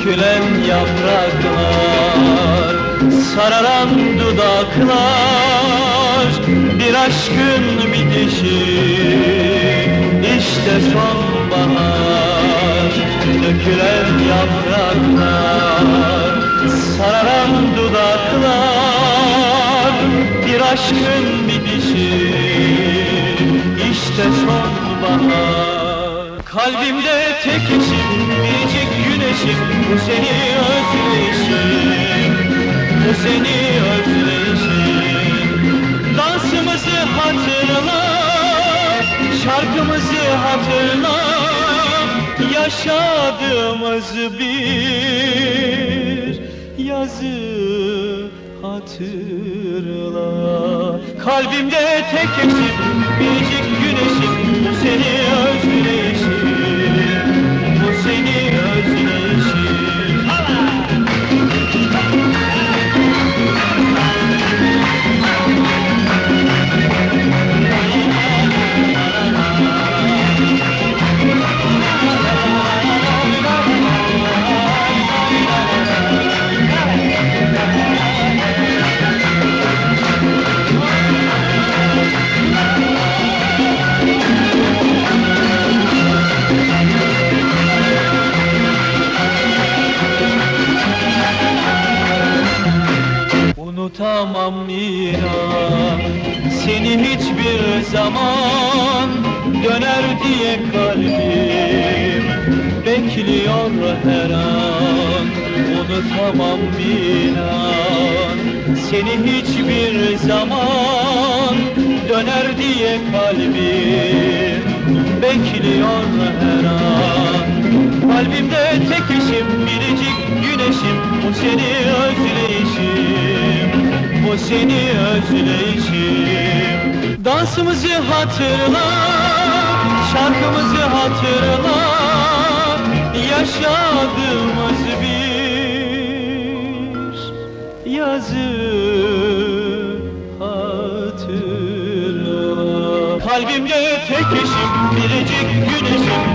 Dökülen yapraklar Sararan dudaklar. Bir aşkın bitişi İşte sonbahar. Dökülen yapraklar Sararan dudaklar. Bir aşkın bitişi İşte sonbahar. Kalbimde tek eşim Biricik güneşim Bu seni özleyişim Bu seni özleyişim Dansımızı hatırla Şarkımızı hatırla Yaşadığımız bir yazı hatırla. Kalbimde tek eşim Biricik güneşim Bu seni Unutamam inan Seni hiçbir zaman Döner diye kalbim. Bekliyor her an. Unutamam inan Seni hiçbir zaman Döner diye kalbim. Bekliyor her an Bu seni özleyişim Dansımızı hatırla Şarkımızı hatırla. Yaşadığımız bir yazı hatırla. Kalbimde tek eşim biricik güneşim